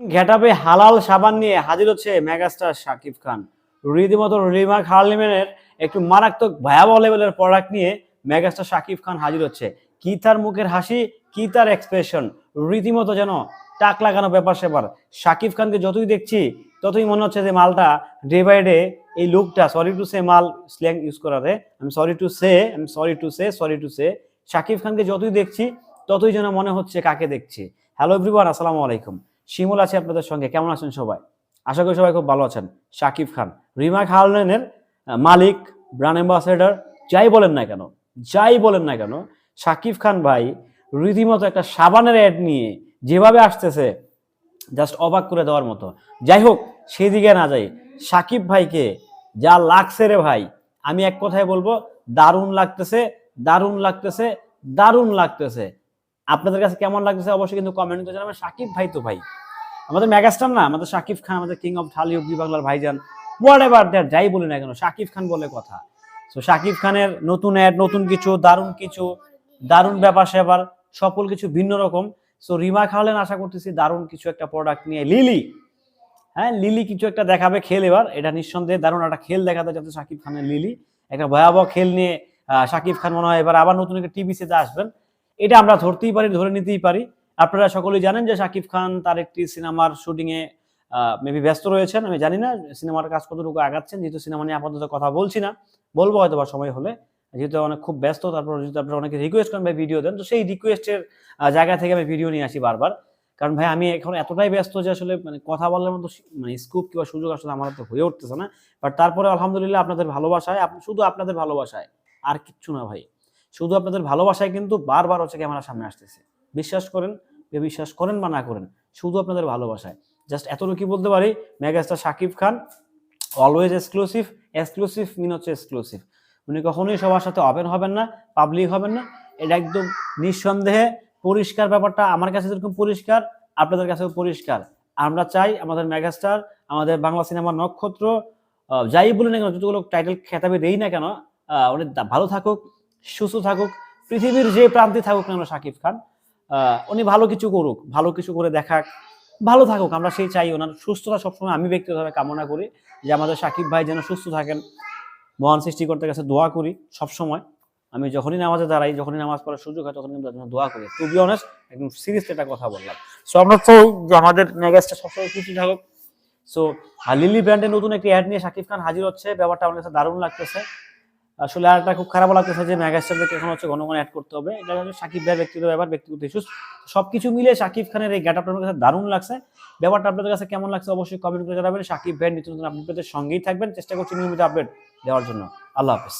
ঘেটাবে হালাল সাবান নিয়ে হাজির হচ্ছে মেগাস্টার শাকিব খান। রীতিমতো রিমা খালিমেনের একটু মারাত্মক ভয়াবহ লেভেলের প্রোডাক্ট নিয়ে মেগাস্টার শাকিব খান হাজির হচ্ছে। কি তার মুখের হাসি, কি তার এক্সপ্রেশন রীতিমতো যেন টাক লাগানো ব্যাপার সেবার শাকিব খানকে যতই দেখছি, ততই মনে হচ্ছে যে মালটা ডে বাই ডে এই লুকটা সরি টু সে মাল স্ল্যাং ইউজ করাতে। আমি সরি টু সে আমি sorry to say sorry to say Shakib খানকে যতই দেখছি, ততই যেন মনে হচ্ছে কাকে দেখছি। হ্যালো এভরিওয়ান আসসালামু আলাইকুম। শিমুল আছে আপনাদের সঙ্গে। কেমন আছেন সবাই? আশা করি সবাই খুব ভালো আছেন। শাকিব খান, রিমা খালেনের মালিক, ব্র্যান্ড অ্যাম্বাসেডর, যাই বলেন না কেন, যাই বলেন না কেন, শাকিব খান ভাই রীতিমতো একটা সাবানের অ্যাড নিয়ে যেভাবে আসতেছে জাস্ট অবাক করে দেওয়ার মতো। যাই হোক, সেদিকে না যাই সাকিব ভাইকে যা লাগছে রে ভাই, আমি এক কথায় বলব, দারুণ লাগতেছে দারুণ লাগতেছে দারুণ লাগতেছে। আপনাদের কাছে কেমন লাগছে অবশ্যই কিন্তু কমেন্ট করে জানাবেন। সাকিব ভাই তো ভাই। আমাদের মেগাস্টার না, আমাদের সাকিব খান, আমাদের কিং অফ ঢালিউড জি বাংলার ভাইজান হোয়াট এভার দ্যাট যাই বলি না কেন, সাকিব খান বলে কথা। তো সাকিব খানের নতুন অ্যাড নতুন কিছু, দারুণ কিছু, দারুণ ব্যাপার সেবার সকল কিছু ভিন্ন রকম। সো রিমা খাওয়ালেন আশা করতেছি দারুণ কিছু একটা প্রোডাক্ট নিয়ে। লিলি হ্যাঁ লিলি কিছু একটা দেখাবে খেল এবার, এটা নিঃসন্দেহে দারুণ একটা খেল দেখাতে যাচ্ছে সাকিব খানের লিলি। একটা ভয়াবহ খেল নিয়ে সাকিব খান মনে হয় এবার আবার নতুন একটা টিভি সেতে আসবেন। এটা আমরা ধরতেই পারি, ধরে নিতেই পারি। আপনারা সকলেই জানেন যে সাকিব খান তার একটি সিনেমার শুটিং এ মেবি ব্যস্ত রয়েছেন, আমি জানি না সিনেমার কাজ কতটুকু আগাচ্ছেন, যেহেতু সিনেমা নিয়ে আপাতত কথা বলছি না। বলব হয়তো বা সময় হলে, যেহেতু অনেক খুব ব্যস্ত, তারপর যদি আপনারা অনেকে রিকোয়েস্ট করেন, ভাই ভিডিও দেন, তো সেই রিকোয়েস্টের জায়গা থেকে আমি ভিডিও নিয়ে আসি বারবার। কারণ ভাই, আমি এখন এতটাই ব্যস্ত যে আসলে মানে কথা বলার মতো মানে স্কুপ কিংবা সুযোগ আসলে আমার তো হয়ে উঠতেছে না। বাট তারপরে আলহামদুলিল্লাহ আপনাদের ভালোবাসায় শুধু আপনাদের ভালোবাসায়, আর কিচ্ছু না ভাই। শুধু আপনাদের ভালোবাসায় কিন্তু বারবার হচ্ছে ক্যামেরার সামনে আসতেছে। বিশ্বাস করেন বিশ্বাস করেন বা না করেন, শুধু আপনাদের ভালোবাসায়। জাস্ট এতটুকু বলতে পারি? Megastar Shakib Khan always exclusive exclusive mean হচ্ছে এক্সক্লুসিভ উনি কখনোই সবার সাথে ওপেন হবেন না পাবলিক হবেন না। এটা একদম নিঃসন্দেহে পরিষ্কার ব্যাপারটা। আমার কাছে যেরকম পরিষ্কার, আপনাদের কাছেও পরিষ্কার। আমরা চাই আমাদের মেগাস্টার, আমাদের বাংলা সিনেমার নক্ষত্র যাই বলি না কেন, যতগুলো টাইটেল খেতাবে দেই না কেন উনি ভালো থাকুক। সুস্থ থাকুক, পৃথিবীর যে প্রান্তে থাকুক না শাকিব খান উনি ভালো কিছু করুক, ভালো কিছু করে দেখাক, ভালো থাকুক, আমরা সেই চাই ওনার সুস্থতা সবসময়, আমি ব্যক্তিগতভাবে কামনা করি যে আমাদের সাকিব ভাই যেন সুস্থ থাকেন। মহান সৃষ্টিকর্তার কাছে দোয়া করি সবসময়। আমি যখনই নামাজে দাঁড়াই, যখনই নামাজ পড়ার সুযোগ হয় তখন কিন্তু জন্য দোয়া করি। টু বি অনেস্ট একদম সিরিয়াসলি একটা কথা বললাম। সো আমরা যে আমাদের মেগাস্টার সবসময় খুশি থাকুক। সো লিলি ব্র্যান্ডের নতুন একটি অ্যাড নিয়ে শাকিব খান হাজির হচ্ছে। ব্যাপারটা আমার কাছে দারুণ লাগতেছে। আসলে আর একটা খুব খারাপ লাগতেছে যে মেগাস্টারদেরকে এখন হচ্ছে ঘন ঘন অ্যাড করতে হবে। এটা হচ্ছে সাকিব ভাই ব্যক্তিগত ব্যাপার, ব্যক্তিগত ইস্যুস সবকিছু মিলে সাকিব খানের এই গেটআপটা আমার কাছে দারুণ লাগছে। ব্যাপারটা আপনাদের কাছে কেমন লাগছে অবশ্যই কমেন্ট করে জানাবেন। সাকিব ভাই নিত্য নতুন আপডেটের সঙ্গেই থাকবেন। চেষ্টা করছি নিয়মিত আপডেট দেওয়ার জন্য। আল্লাহ হাফেজ।